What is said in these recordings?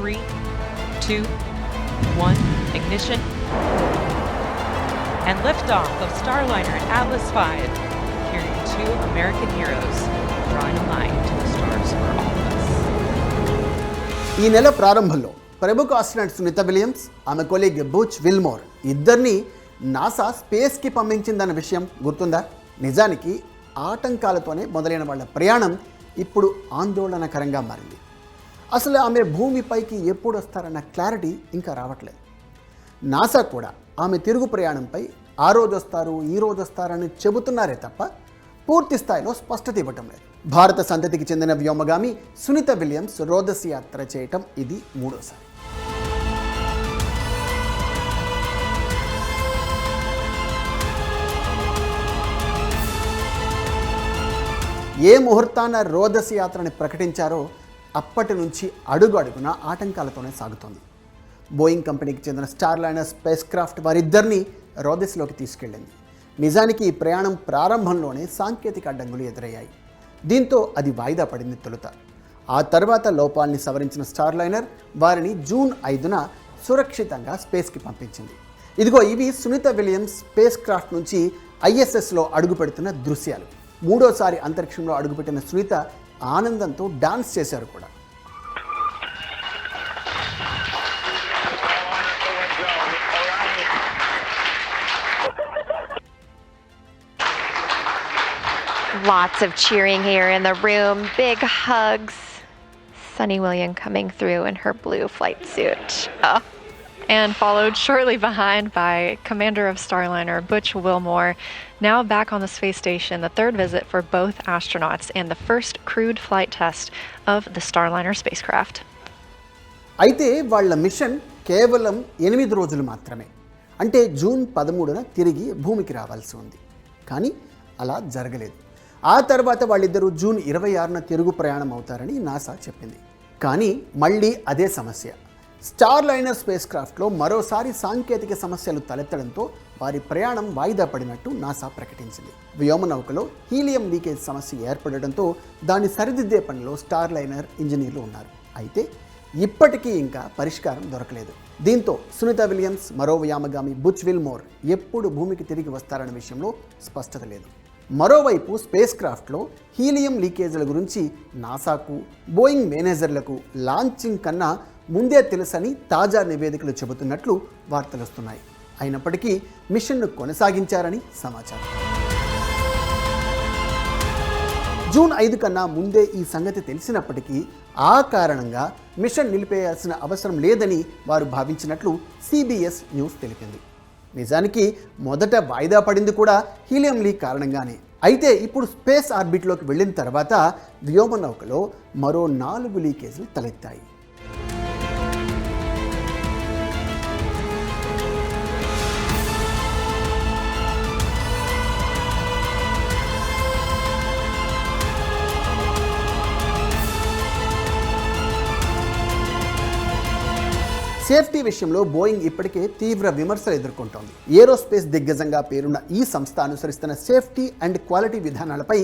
three, two, one, ignition. And liftoff of Starliner and Atlas V, carrying two American heroes, drawing a line to the stars for all of us. ఈ నెల ప్రారంభంలో ప్రముఖ astronaut Sunita Williams ఆమె colleague Butch Wilmore ఇద్దరిని NASA స్పేస్కి పంపించిందన్న విషయం గుర్తుందా నిజానికి ఆటంకాలతోనే మొదలైన వాళ్ళ ప్రయాణం ఇప్పుడు ఆందోళనకరంగా మారింది అసలు ఆమె భూమిపైకి ఎప్పుడు వస్తారన్న క్లారిటీ ఇంకా రావట్లేదు. నాసా కూడా ఆమె తిరుగు ప్రయాణంపై ఆ రోజు వస్తారు ఈ రోజు వస్తారని చెబుతున్నారే తప్ప పూర్తి స్థాయిలో స్పష్టత ఇవ్వటం లేదు. భారత సంతతికి చెందిన వ్యోమగామి సునీత విలియమ్స్ రోదస్ యాత్ర చేయటం ఇది మూడోసారి. ఏ ముహూర్తాన రోదస్ యాత్రని ప్రకటించారో అప్పటి నుంచి అడుగు అడుగున ఆటంకాలతోనే సాగుతోంది. బోయింగ్ కంపెనీకి చెందిన స్టార్లైనర్ స్పేస్ క్రాఫ్ట్ వారిద్దరిని రోదెస్లోకి తీసుకెళ్ళింది. నిజానికి ఈ ప్రయాణం ప్రారంభంలోనే సాంకేతిక అడ్డంకులు ఎదురయ్యాయి. దీంతో అది వాయిదా పడింది తొలుత. ఆ తర్వాత లోపాల్ని సవరించిన స్టార్ లైనర్ వారిని జూన్ ఐదున సురక్షితంగా స్పేస్కి పంపించింది. ఇదిగో ఇవి సునీత విలియమ్స్ స్పేస్ క్రాఫ్ట్ నుంచి ఐఎస్ఎస్లో అడుగుపెడుతున్న దృశ్యాలు. మూడోసారి అంతరిక్షంలో అడుగుపెట్టిన సునీత ఆనందంతో డాన్స్ చేశారు కూడా Lots of cheering here in the room, big hugs. Sunny William coming through in her blue flight suit. Oh. And followed shortly behind by Commander of Starliner Butch Wilmore, now back on the space station, the third visit for both astronauts and the first crewed flight test of the Starliner spacecraft. అయితే వాళ్ళ machine కేవలం ఎనిమిది రోజులు మాత్రమే అంటే June పదమూడున తిరిగి భూమికి రావాల్సి ఉంది కానీ అలా జరగలేదు ఆ తర్వాత వాళ్ళిద్దరూ జూన్ ఇరవై ఆరున తిరుగు ప్రయాణం అవుతారని నాసా చెప్పింది కానీ మళ్ళీ అదే సమస్య స్టార్ లైనర్ స్పేస్ క్రాఫ్ట్లో మరోసారి సాంకేతిక సమస్యలు తలెత్తడంతో వారి ప్రయాణం వాయిదా పడినట్టు నాసా ప్రకటించింది. వ్యోమనౌకలో హీలియం లీకేజ్ సమస్య ఏర్పడడంతో దాన్ని సరిదిద్దే పనిలో స్టార్ లైనర్ ఇంజనీర్లు ఉన్నారు. అయితే ఇప్పటికీ ఇంకా పరిష్కారం దొరకలేదు. దీంతో సునీత విలియమ్స్ మరో వ్యామగామి బుచ్ విల్మోర్ ఎప్పుడు భూమికి తిరిగి వస్తారన్న విషయంలో స్పష్టత లేదు. మరోవైపు స్పేస్ క్రాఫ్ట్లో హీలియం లీకేజీల గురించి నాసాకు బోయింగ్ మేనేజర్లకు లాంచింగ్ కన్నా ముందే తెలుసని తాజా నివేదికలు చెబుతున్నట్లు వార్తలు వస్తున్నాయి. అయినప్పటికీ మిషన్ను కొనసాగించారని సమాచారం. జూన్ ఐదు కన్నా ముందే ఈ సంగతి తెలిసినప్పటికీ ఆ కారణంగా మిషన్ నిలిపేయాల్సిన అవసరం లేదని వారు భావించినట్లు సిబిఎస్ న్యూస్ తెలిపింది. నిజానికి మొదట వాయిదా పడింది కూడా హీలియం లీక్ కారణంగానే. అయితే ఇప్పుడు స్పేస్ ఆర్బిట్లోకి వెళ్ళిన తర్వాత వ్యోమనౌకలో మరో నాలుగు లీకేజీలు తలెత్తాయి. సేఫ్టీ విషయంలో బోయింగ్ ఇప్పటికే తీవ్ర విమర్శలు ఎదుర్కొంటోంది. ఏరోస్పేస్ దిగ్గజంగా పేరున్న ఈ సంస్థ అనుసరిస్తున్న సేఫ్టీ అండ్ క్వాలిటీ విధానాలపై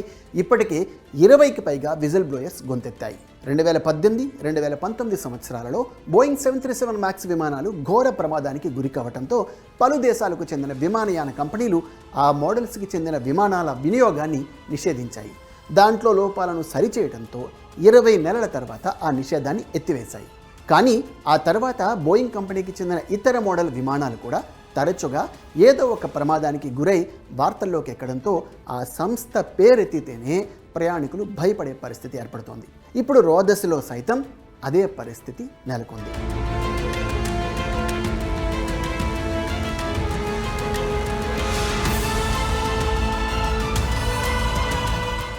ఇప్పటికే ఇరవైకి పైగా విజిల్ బ్లోయర్స్ గొంతెత్తాయి. రెండు వేల పద్దెనిమిది రెండు వేల పంతొమ్మిది సంవత్సరాలలో Boeing seven three seven max విమానాలు ఘోర ప్రమాదానికి గురి కావడంతో పలు దేశాలకు చెందిన విమానయాన కంపెనీలు ఆ మోడల్స్కి చెందిన విమానాల వినియోగాన్ని నిషేధించాయి. దాంట్లో లోపాలను సరిచేయడంతో ఇరవై నెలల తర్వాత ఆ నిషేధాన్ని ఎత్తివేశాయి. కానీ ఆ తర్వాత బోయింగ్ కంపెనీకి చెందిన ఇతర మోడల్ విమానాలు కూడా తరచుగా ఏదో ఒక ప్రమాదానికి గురై వార్తల్లోకి ఎక్కడంతో ఆ సంస్థ పేరెత్తితేనే ప్రయాణికులు భయపడే పరిస్థితి ఏర్పడుతోంది. ఇప్పుడు రోదశలో సైతం అదే పరిస్థితి నెలకొంది.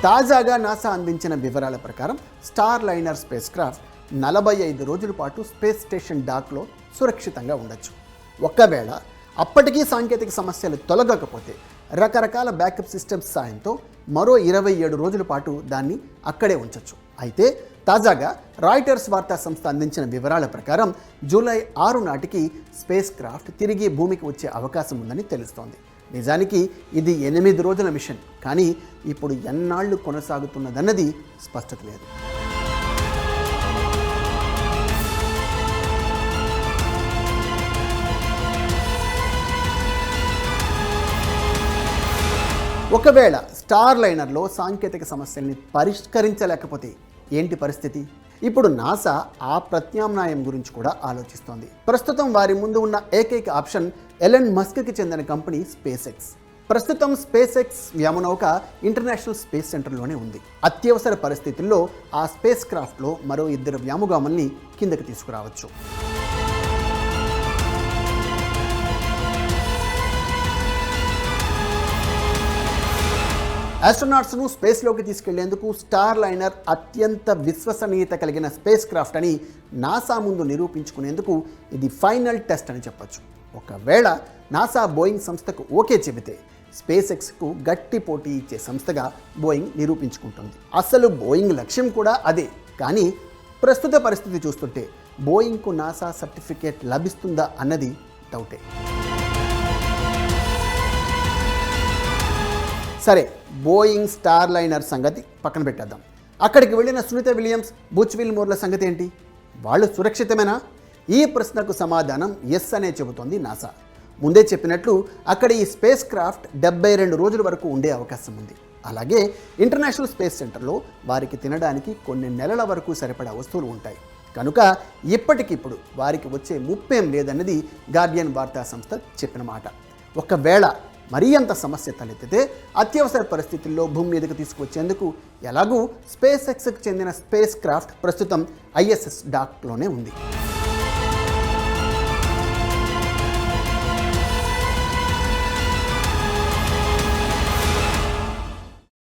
తాజాగా నాసా అందించిన వివరాల ప్రకారం స్టార్ లైనర్ స్పేస్ క్రాఫ్ట్ నలభై ఐదు రోజుల పాటు స్పేస్ స్టేషన్ డాక్లో సురక్షితంగా ఉండొచ్చు. ఒకవేళ అప్పటికీ సాంకేతిక సమస్యలు తొలగకపోతే రకరకాల బ్యాకప్ సిస్టమ్స్ సాయంతో మరో ఇరవై ఏడు రోజుల పాటు దాన్ని అక్కడే ఉంచవచ్చు అయితే తాజాగా రాయిటర్స్ వార్తా సంస్థ అందించిన వివరాల ప్రకారం జూలై ఆరు నాటికి స్పేస్ క్రాఫ్ట్ తిరిగి భూమికి వచ్చే అవకాశం ఉందని తెలుస్తోంది. నిజానికి ఇది ఎనిమిది రోజుల మిషన్ కానీ ఇప్పుడు ఎన్నాళ్ళు కొనసాగుతున్నదన్నది స్పష్టత లేదు. ఒకవేళ స్టార్ లైనర్లో సాంకేతిక సమస్యల్ని పరిష్కరించలేకపోతే ఏంటి పరిస్థితి? ఇప్పుడు నాసా ఆ ప్రత్యామ్నాయం గురించి కూడా ఆలోచిస్తోంది. ప్రస్తుతం వారి ముందు ఉన్న ఏకైక ఆప్షన్ ఎలన్ మస్క్కి చెందిన కంపెనీ స్పేస్ ఎక్స్ ప్రస్తుతం స్పేస్ ఎక్స్ వ్యామనౌక ఇంటర్నేషనల్ స్పేస్ సెంటర్లోనే ఉంది. అత్యవసర పరిస్థితుల్లో ఆ స్పేస్ క్రాఫ్ట్లో మరో ఇద్దరు వ్యామగాముల్ని కిందకి తీసుకురావచ్చు. ఆస్ట్రోనాట్స్ను స్పేస్లోకి తీసుకెళ్ళేందుకు స్టార్ లైనర్ అత్యంత విశ్వసనీయత కలిగిన స్పేస్ క్రాఫ్ట్ అని నాసా ముందు నిరూపించుకునేందుకు ఇది ఫైనల్ టెస్ట్ అని చెప్పొచ్చు. ఒకవేళ నాసా బోయింగ్ సంస్థకు ఓకే చెబితే స్పేస్ ఎక్స్కు గట్టి పోటీ ఇచ్చే సంస్థగా బోయింగ్ నిరూపించుకుంటుంది. అసలు బోయింగ్ లక్ష్యం కూడా అదే. కానీ ప్రస్తుత పరిస్థితి చూస్తుంటే బోయింగ్కు నాసా సర్టిఫికేట్ లభిస్తుందా అన్నది డౌటే సరే బోయింగ్ స్టార్ లైనర్ సంగతి పక్కన పెట్టేద్దాం. అక్కడికి వెళ్ళిన సునీత విలియమ్స్ బుచ్ విల్మోర్ల సంగతి ఏంటి? వాళ్ళు సురక్షితమేనా? ఈ ప్రశ్నకు సమాధానం ఎస్ అనే చెబుతోంది నాసా. ముందే చెప్పినట్లు అక్కడ ఈ స్పేస్ క్రాఫ్ట్ డెబ్బై రెండు రోజుల వరకు ఉండే అవకాశం ఉంది. అలాగే ఇంటర్నేషనల్ స్పేస్ సెంటర్లో వారికి తినడానికి కొన్ని నెలల వరకు సరిపడా వస్తువులు ఉంటాయి. కనుక ఇప్పటికిప్పుడు వారికి వచ్చే ముప్పేం లేదన్నది గార్డియన్ వార్తా సంస్థ చెప్పిన మాట. ఒకవేళ మరీ అంత సమస్య తలెత్తితే అత్యవసర పరిస్థితుల్లో భూమి మీదకు తీసుకువచ్చేందుకు ఎలాగూ స్పేస్ ఎక్స్కి చెందిన స్పేస్ క్రాఫ్ట్ ప్రస్తుతం ఐఎస్ఎస్ డాక్లోనే ఉంది.